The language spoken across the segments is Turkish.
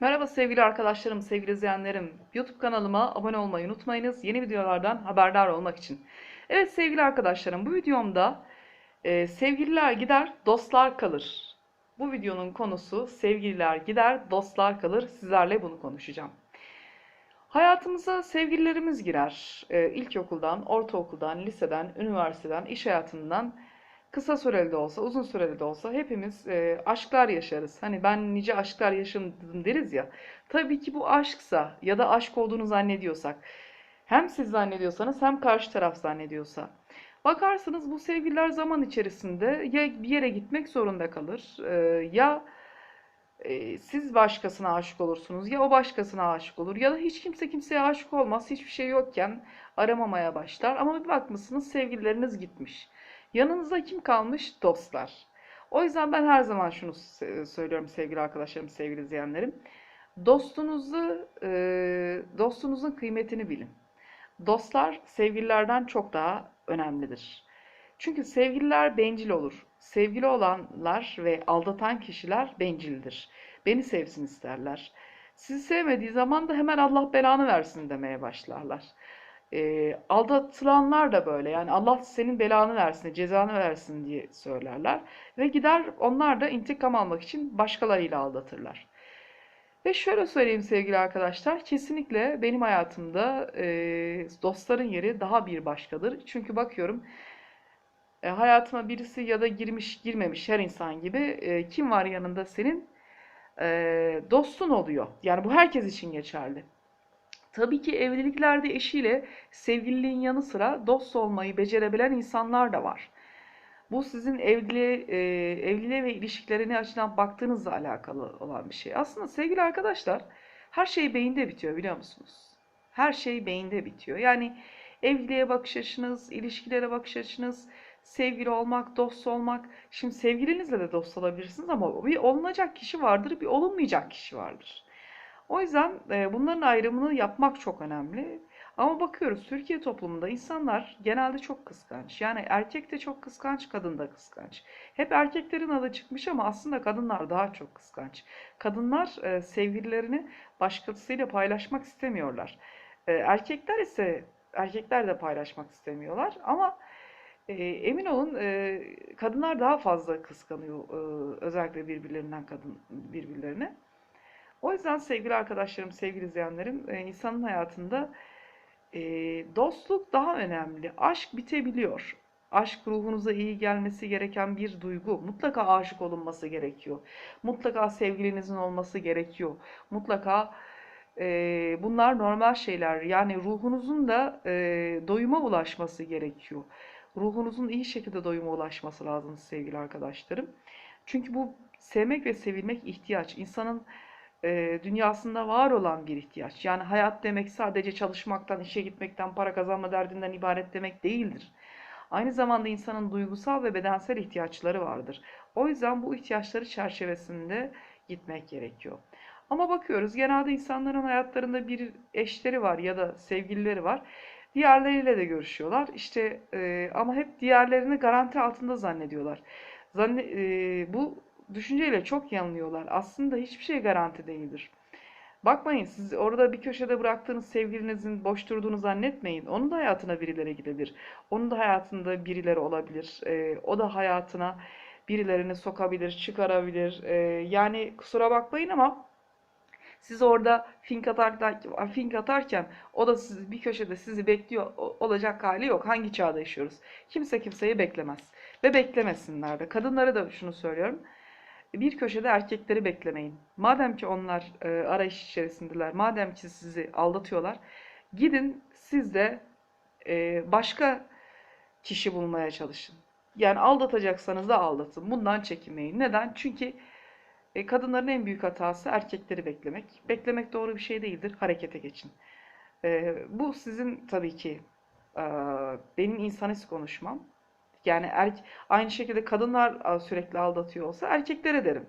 Merhaba sevgili arkadaşlarım, sevgili izleyenlerim. YouTube kanalıma abone olmayı unutmayınız. Yeni videolardan haberdar olmak için. Evet sevgili arkadaşlarım, bu videomda e, sevgililer gider, dostlar kalır. Bu videonun konusu sevgililer gider, dostlar kalır. Sizlerle bunu konuşacağım. Hayatımıza sevgililerimiz girer. E, ilkokuldan, ortaokuldan, liseden, üniversiteden, iş hayatından kısa süreli de olsa, uzun süreli de olsa hepimiz e, aşklar yaşarız. Hani ben nice aşklar yaşadım deriz ya. Tabii ki bu aşksa ya da aşk olduğunu zannediyorsak, hem siz zannediyorsanız hem karşı taraf zannediyorsa. Bakarsınız bu sevgililer zaman içerisinde ya bir yere gitmek zorunda kalır, e, ya e, siz başkasına aşık olursunuz, ya o başkasına aşık olur, ya da hiç kimse kimseye aşık olmaz, hiçbir şey yokken aramamaya başlar. Ama bir bakmışsınız sevgilileriniz gitmiş. Yanınızda kim kalmış? Dostlar. O yüzden ben her zaman şunu söylüyorum sevgili arkadaşlarım, sevgili izleyenlerim. Dostunuzu, e, dostunuzun kıymetini bilin. Dostlar sevgililerden çok daha önemlidir. Çünkü sevgililer bencil olur. Sevgili olanlar ve aldatan kişiler bencildir. Beni sevsin isterler. Sizi sevmediği zaman da hemen Allah belanı versin demeye başlarlar. E, aldatılanlar da böyle yani Allah senin belanı versin, cezanı versin diye söylerler. Ve gider onlar da intikam almak için başkalarıyla aldatırlar. Ve şöyle söyleyeyim sevgili arkadaşlar, kesinlikle benim hayatımda e, dostların yeri daha bir başkadır. Çünkü bakıyorum e, hayatıma birisi ya da girmiş girmemiş her insan gibi e, kim var yanında senin E, dostun oluyor. Yani bu herkes için geçerli. Tabii ki evliliklerde eşiyle sevgililiğin yanı sıra dost olmayı becerebilen insanlar da var. Bu sizin evliliğe, e, evliliğe ve ilişkilerine açıdan baktığınızla alakalı olan bir şey. Aslında sevgili arkadaşlar, her şey beyinde bitiyor biliyor musunuz? Her şey beyinde bitiyor. Yani evliliğe bakış açınız, ilişkilere bakış açınız, sevgili olmak, dost olmak. Şimdi sevgilinizle de dost olabilirsiniz ama bir olunacak kişi vardır, bir olunmayacak kişi vardır. O yüzden e, bunların ayrımını yapmak çok önemli. Ama bakıyoruz Türkiye toplumunda insanlar genelde çok kıskanç. Yani erkek de çok kıskanç, kadın da kıskanç. Hep erkeklerin adı çıkmış ama aslında kadınlar daha çok kıskanç. Kadınlar e, sevgililerini başkasıyla paylaşmak istemiyorlar. E, erkekler ise erkekler de paylaşmak istemiyorlar ama e, emin olun e, kadınlar daha fazla kıskanıyor e, özellikle birbirlerinden kadın birbirlerine. O yüzden sevgili arkadaşlarım, sevgili izleyenlerim, e, insanın hayatında e, dostluk daha önemli. Aşk bitebiliyor. Aşk ruhunuza iyi gelmesi gereken bir duygu. Mutlaka aşık olunması gerekiyor. Mutlaka sevgilinizin olması gerekiyor. Mutlaka e, bunlar normal şeyler. Yani ruhunuzun da e, doyuma ulaşması gerekiyor. Ruhunuzun iyi şekilde doyuma ulaşması lazım sevgili arkadaşlarım. Çünkü bu sevmek ve sevilmek ihtiyaç. İnsanın dünyasında var olan bir ihtiyaç. Yani hayat demek sadece çalışmaktan, işe gitmekten, para kazanma derdinden ibaret demek değildir. Aynı zamanda insanın duygusal ve bedensel ihtiyaçları vardır. O yüzden bu ihtiyaçları çerçevesinde gitmek gerekiyor. Ama bakıyoruz genelde insanların hayatlarında bir eşleri var ya da sevgilileri var. Diğerleriyle de görüşüyorlar. İşte e, ama hep diğerlerini garanti altında zannediyorlar. Zanne, e, bu düşünceyle çok yanılıyorlar. Aslında hiçbir şey garanti değildir. Bakmayın siz orada bir köşede bıraktığınız sevgilinizin boş durduğunu zannetmeyin. Onun da hayatına birileri gidebilir. Onun da hayatında birileri olabilir. Ee, o da hayatına birilerini sokabilir, çıkarabilir. Ee, yani kusura bakmayın ama siz orada fink atarken, fink atarken o da sizi bir köşede sizi bekliyor olacak hali yok. Hangi çağda yaşıyoruz? Kimse kimseyi beklemez. Ve beklemesinler de. Kadınlara da şunu söylüyorum. Bir köşede erkekleri beklemeyin. Madem ki onlar e, arayış içerisindeler, madem ki sizi aldatıyorlar, gidin siz de e, başka kişi bulmaya çalışın. Yani aldatacaksanız da aldatın. Bundan çekinmeyin. Neden? Çünkü e, kadınların en büyük hatası erkekleri beklemek. Beklemek doğru bir şey değildir. Harekete geçin. E, bu sizin tabii ki e, benim insanist konuşmam. Yani er, aynı şekilde kadınlar sürekli aldatıyor olsa erkeklere derim.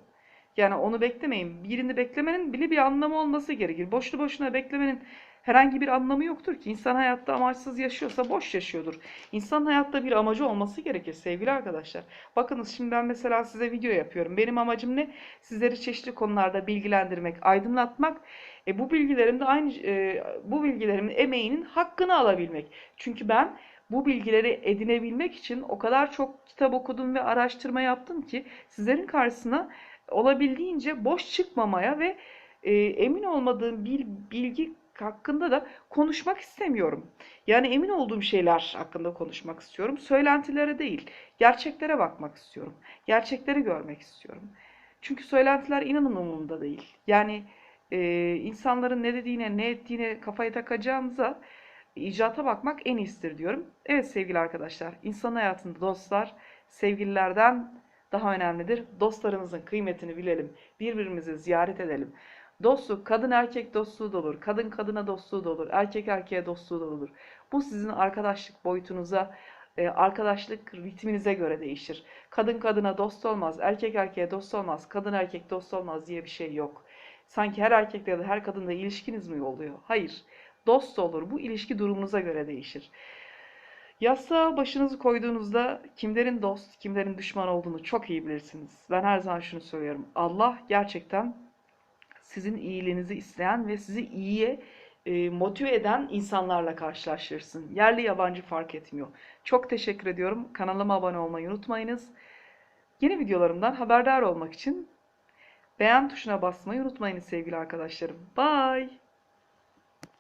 Yani onu beklemeyin. Birini beklemenin bile bir anlamı olması gerekir. Boşlu boşuna beklemenin herhangi bir anlamı yoktur ki. İnsan hayatta amaçsız yaşıyorsa boş yaşıyordur. İnsan hayatta bir amacı olması gerekir sevgili arkadaşlar. Bakınız şimdi ben mesela size video yapıyorum. Benim amacım ne? Sizleri çeşitli konularda bilgilendirmek, aydınlatmak. E, bu bilgilerin de aynı e, bu bilgilerimin emeğinin hakkını alabilmek. Çünkü ben bu bilgileri edinebilmek için o kadar çok kitap okudum ve araştırma yaptım ki sizlerin karşısına olabildiğince boş çıkmamaya ve e, emin olmadığım bir bilgi hakkında da konuşmak istemiyorum. Yani emin olduğum şeyler hakkında konuşmak istiyorum. Söylentilere değil, gerçeklere bakmak istiyorum. Gerçekleri görmek istiyorum. Çünkü söylentiler inanın umurumda değil. Yani e, insanların ne dediğine, ne ettiğine kafayı takacağımıza icraata bakmak en iyisidir diyorum. Evet sevgili arkadaşlar, insan hayatında dostlar sevgililerden daha önemlidir. Dostlarımızın kıymetini bilelim, birbirimizi ziyaret edelim. Dostluk, kadın erkek dostluğu da olur, kadın kadına dostluğu da olur, erkek erkeğe dostluğu da olur. Bu sizin arkadaşlık boyutunuza, e, arkadaşlık ritminize göre değişir. Kadın kadına dost olmaz, erkek erkeğe dost olmaz, kadın erkek dost olmaz diye bir şey yok. Sanki her erkekle ya da her kadınla ilişkiniz mi oluyor? Hayır. Dost olur. Bu ilişki durumunuza göre değişir. Yastığa başınızı koyduğunuzda kimlerin dost, kimlerin düşman olduğunu çok iyi bilirsiniz. Ben her zaman şunu söylüyorum. Allah gerçekten sizin iyiliğinizi isteyen ve sizi iyiye e, motive eden insanlarla karşılaştırsın. Yerli yabancı fark etmiyor. Çok teşekkür ediyorum. Kanalıma abone olmayı unutmayınız. Yeni videolarımdan haberdar olmak için beğen tuşuna basmayı unutmayınız sevgili arkadaşlarım. Bye.